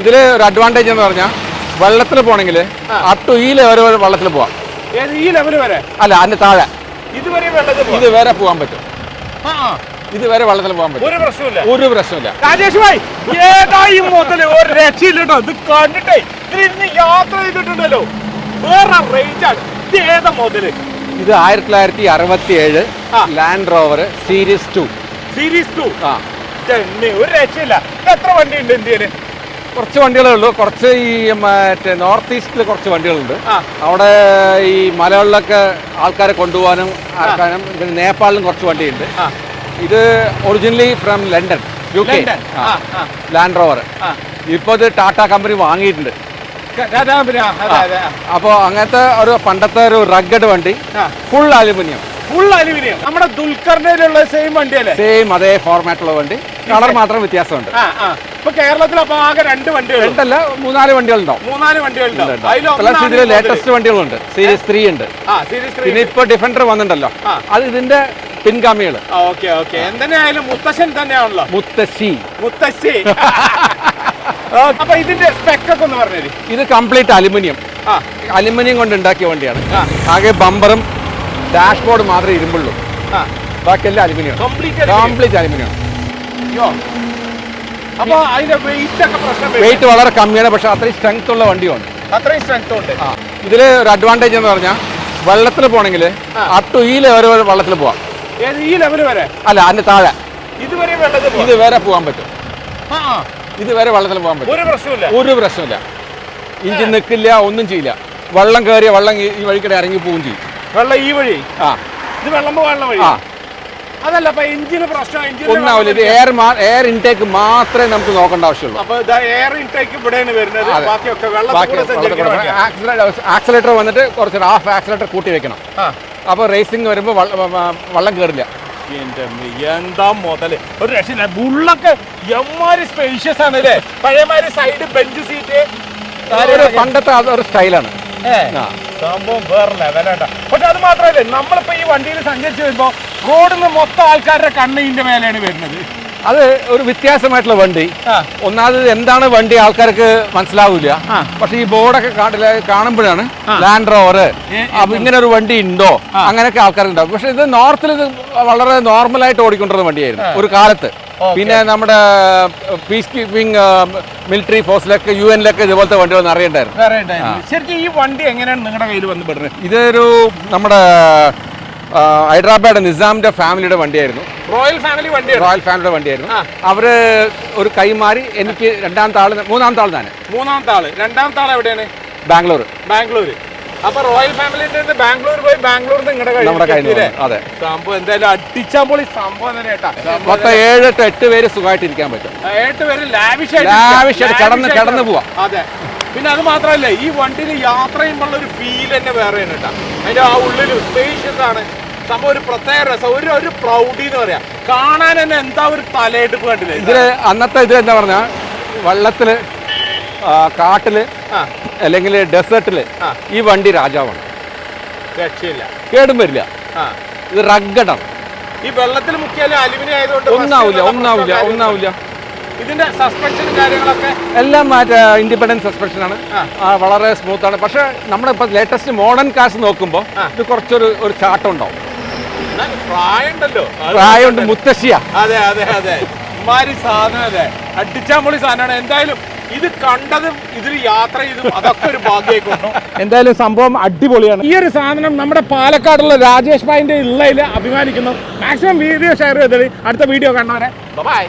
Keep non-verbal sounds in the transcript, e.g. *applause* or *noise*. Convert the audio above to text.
ഇതിൽ ഒരു അഡ്വാന്റേജ് എന്ന് പറഞ്ഞാൽ വെള്ളത്തിൽ പോകണമെങ്കിൽ അപ് ടു ഈ ലെവൽ വരെ വെള്ളത്തിൽ പോവാം. ഈ ലെവൽ വരെ? അല്ല അതിന്റെ താഴെ. ഇതുവരെ വെള്ളത്തിൽ വരെ പോകാൻ പറ്റും. ആ, ആ. ഇത് വരെ വെള്ളത്തിൽ പോകാൻ പറ്റും. ഒരു പ്രശ്നമില്ല ഒരു പ്രശ്നമില്ല രാജേഷ് ഭായ് ഏതായി മുതൽ ഒരു രക്ഷയില്ല കേട്ടോ ഇത് കണ്ടിട്ടേ ഇതിന് യാത്ര ചെയ്തിട്ടുണ്ടല്ലോ. വേറെ റേഞ്ച് ആണ്. ഇത് ഏതാ മുതൽ? ഇത് ആയിരത്തി തൊള്ളായിരത്തി അറുപത്തി ഏഴ്. Land rover series two series two ആ ഒരു രക്ഷയില്ല. എത്ര വണ്ടി ഉണ്ട് ഇന്ത്യയിൽ? കുറച്ച് വണ്ടികളേ ഉള്ളൂ. കുറച്ച് ഈ മറ്റേ നോർത്ത് ഈസ്റ്റിൽ കുറച്ച് വണ്ടികളുണ്ട്. അവിടെ ഈ മലകളിലൊക്കെ ആൾക്കാരെ കൊണ്ടുപോകാനും ആക്കാനും പിന്നെ നേപ്പാളിലും കുറച്ച് വണ്ടിയുണ്ട്. ഇത് originally from London U K land rover ഇപ്പോൾ ഇത് ടാറ്റ കമ്പനി വാങ്ങിയിട്ടുണ്ട്. അപ്പോൾ അങ്ങനത്തെ ഒരു പണ്ടത്തെ ഒരു റഗ്ഗഡ് വണ്ടി ഫുൾ അലുമിനിയം ഫുൾ അലുമിനിയം നമ്മുടെ ദുൽഖറിന്റെ സെയിം വണ്ടിയല്ലേ സെയിം അതേ ഫോർമാറ്റുള്ള വണ്ടി. കളർ മാത്രം വ്യത്യാസമുണ്ട്. ഇപ്പൊ കേരളത്തിൽ അപ്പൊ ആകെ രണ്ട് വണ്ടികൾ രണ്ടല്ല മൂന്നാൽ വണ്ടികളുണ്ടാവും. മൂന്നാൽ വണ്ടികളുണ്ടാവും. ഇതിൽ ലേറ്റസ്റ്റ് വണ്ടികളുണ്ട്. സീരീസ് ത്രീ ഉണ്ട്. പിന്നെ ഇപ്പൊ ഡിഫൻഡർ വന്നിട്ടുണ്ടല്ലോ. അത് ഇതിന്റെ പിൻഗാമികൾ ഓക്കെ ഓക്കെ. എന്തിനായാലും മുത്തശ്ശൻ തന്നെയാണല്ലോ. മുത്തശ്ശി. മുത്തശ്ശി. *laughs* അപ്പൊ ഇതിന്റെ സ്പെക്ക് ഒക്കെ ഒന്ന് പറഞ്ഞു ഇത് കംപ്ലീറ്റ് അലുമിനിയം. അലുമിനിയം കൊണ്ട് ഉണ്ടാക്കിയ വണ്ടിയാണ്. ആകെ ബമ്പറും ഡാഷ്ബോർഡ് മാത്രമേ ഇരുമ്പുള്ളൂ. ബാക്കിയെല്ലാം അലുമിനിയം. കംപ്ലീറ്റ് കംപ്ലീറ്റ് അലുമിനിയം അയ്യോ അപ്പൊ അതിന്റെ വെയിറ്റ് ഒക്കെ പ്രശ്നം. വെയിറ്റ് വളരെ കമ്മിയാണ് പക്ഷെ അത്രയും സ്ട്രെങ്ത് ഉള്ള വണ്ടിയുണ്ട്. അത്രയും സ്ട്രെങ്ത് ഉണ്ട്. ആ ഇതിൽ ഒരു അഡ്വാന്റേജ് എന്ന് പറഞ്ഞാൽ വെള്ളത്തിൽ പോകണമെങ്കിൽ അട്ടു ഈ ലെവൽ വരെ വെള്ളത്തിൽ പോവാം. ഈ ലെവൽ വരെ? അല്ല അതിന്റെ താഴെ. ഇതുവരെ വെള്ളത്തിൽ ഇതുവരെ ഇത് വരെ പോകാൻ പറ്റും. ആ, ആ. ഇത് വരെ വെള്ളത്തിൽ പോകാൻ പറ്റും. ഒരു പ്രശ്നമില്ല ഒരു പ്രശ്നമില്ല ഇഞ്ചി നിൽക്കില്ല ഒന്നും ചെയ്യില്ല. വെള്ളം കയറിയ വെള്ളം ഈ ഈ വഴിക്കിടെ ഇറങ്ങി പോവുകയും ചെയ്യും. വെള്ളം ഈ വഴി? ആ. ഇത് വെള്ളം പോകാനുള്ള വഴി ആ. അതല്ല അപ്പൊ എഞ്ചിന് പ്രശ്നം ഒന്നാവില്ല ഇത് എയർ എയർ ഇൻടേക്ക് മാത്രമേ നമുക്ക് നോക്കേണ്ട ആവശ്യമുള്ളൂ. അപ്പൊ എയർ ഇൻടേക്ക് ഇവിടെയാണ് വരുന്നത്. ബാക്കിയൊക്കെ ആക്സിലേറ്റർ വന്നിട്ട് കുറച്ച് ഹാഫ് ആക്സിലേറ്റർ കൂട്ടി വെക്കണം. അപ്പൊ റേസിംഗ് വരുമ്പോൾ വള്ളം കയറില്ല എന്താ മുതൽ? ഒരു രക്ഷയില്ല. ബുള്ളൊക്കെ എമ്മാരി സ്പേഷ്യസ് ആണ് അല്ലേ? പഴയമാരി സൈഡ് ബെഞ്ച് സീറ്റ് പണ്ടത്തെ അതൊരു ഒരു സ്റ്റൈലാണ് ആ. സംഭവം വേറെ ലെവലാണ്ട പക്ഷെ അത് മാത്രമല്ല നമ്മളിപ്പോ ഈ വണ്ടിയിൽ സഞ്ചരിച്ച് വരുമ്പോ റോഡിൽ നിന്ന് മൊത്തം ആൾക്കാരുടെ കണ്ണ് ഇതിന്റെ മേലെയാണ് വരുന്നത് അത് ഒരു വ്യത്യാസമായിട്ടുള്ള വണ്ടി. ഒന്നാമത് എന്താണ് വണ്ടി ആൾക്കാർക്ക് മനസ്സിലാവില്ല പക്ഷെ ഈ ബോർഡൊക്കെ കാണുമ്പോഴാണ്. ലാൻഡ് റോവർ ഇങ്ങനെ ഒരു വണ്ടി ഉണ്ടോ. അങ്ങനെയൊക്കെ ആൾക്കാർ ഉണ്ടാവും പക്ഷെ ഇത് നോർത്തിൽ ഇത് വളരെ നോർമലായിട്ട് ഓടിക്കൊണ്ടിരുന്ന വണ്ടിയായിരുന്നു ഒരു കാലത്ത്. പിന്നെ നമ്മുടെ പീസ് കീപ്പിംഗ് മിലിറ്ററി ഫോഴ്സിലൊക്കെ യു എനിലൊക്കെ ഇതുപോലത്തെ വണ്ടികൾ നിറയുണ്ടായിരുന്നു. വേറെ ശരിക്കും ഈ വണ്ടി എങ്ങനെയാണ് നിങ്ങളുടെ കയ്യിൽ വന്ന് പെടുന്നത്? ഇതൊരു നമ്മുടെ ഹൈദരാബാദ് നിസാമിന്റെ ഫാമിലിയുടെ വണ്ടിയായിരുന്നു. റോയൽ ഫാമിലി വണ്ടി റോയൽ ഫാമിലിയുടെ വണ്ടിയായിരുന്നു. അവർ ഒരു കൈമാറി എനിക്ക് രണ്ടാം ആൾ മൂന്നാം ആൾ തന്നെ മൂന്നാമത്തെ ആൾ. രണ്ടാമത്തെ ആൾ എവിടെയാണ്? ബാംഗ്ലൂർ ബാംഗ്ലൂര്. അപ്പൊ റോയൽ ഫാമിലിന്റെ ബാംഗ്ലൂർ പോയി ബാംഗ്ലൂർ നമ്മുടെ കയ്യിൽ അതെ. സംഭവം എന്തായാലും അടിച്ചാൽ പോളി സംഭവം തന്നെ കേട്ടാ. മൊത്തം ഏഴ് എട്ട് എട്ട് പേര് സുഖമായിട്ട് ഇരിക്കാൻ പറ്റും എട്ട് പേര് ലാവിഷ് lavish കടന്ന് കടന്ന് പോവാം. അതെ. പിന്നെ അത് മാത്രമല്ല ഈ വണ്ടിയിൽ യാത്ര ചെയ്യുമ്പോൾ ഒരു ഫീൽ തന്നെ വേറെ കേട്ടോ. അതിന്റെ ആ ഉള്ളിൽ സ്പേഷ്യസ് ആണ് സംഭവം ഒരു പ്രത്യേക രസം. ഒരു ഒരു പ്രൗഡി എന്ന് പറയാം. കാണാൻ തന്നെ എന്താ ഒരു തലയെടുപ്പ് കണ്ടില്ല? ഇതിൽ അന്നത്തെ ഇത് എന്താ പറഞ്ഞ വെള്ളത്തിൽ കാട്ടിൽ അല്ലെങ്കിൽ ഡെസേർട്ടിൽ ഈ വണ്ടി രാജാവാണ്. രക്ഷയില്ല. കേടും വരില്ല. ഇത് റഗ്ഗഡാണ്. ഈ വെള്ളത്തിൽ മുക്കിയാലും അലുമിനിയം ആയതുകൊണ്ട് ഒന്നാവില്ല ഒന്നാവില്ല ഒന്നാവില്ല ഇതിന്റെ സസ്പെൻഷൻ കാര്യങ്ങളൊക്കെ? എല്ലാം മറ്റേ ഇൻഡിപെൻഡൻസ് സസ്പെൻഷൻ ആണ്. വളരെ സ്മൂത്ത് ആണ്. പക്ഷെ നമ്മുടെ ഇപ്പൊ ലേറ്റസ്റ്റ് മോഡേൺ കാർസ് നോക്കുമ്പോൾ ഇത് കുറച്ചൊരു ഒരു ചാട്ടം ഉണ്ടാവും. പ്രായമുണ്ടല്ലോ. പ്രായമുണ്ട് മുത്തശ്ശിയാ. അതെ അതെ അതെ. ഇമാരി സാധനം അതെ. അടിച്ചാമ്പൊളി സാധനമാണ്. എന്തായാലും ഇത് കണ്ടതും ഇതിൽ യാത്ര ചെയ്തും അതൊക്കെ ഒരു ഭാഗ്യമായിക്കൊണ്ടു എന്തായാലും സംഭവം അടിപൊളിയാണ്. ഈ ഒരു സാധനം നമ്മുടെ പാലക്കാടുള്ള രാജേഷ് ഭായിന്റെ ഉള്ളതിൽ അഭിമാനിക്കുന്നു. മാക്സിമം വീഡിയോ ഷെയർ ചെയ്തത് അടുത്ത വീഡിയോ കണ്ടവരെ ബൈ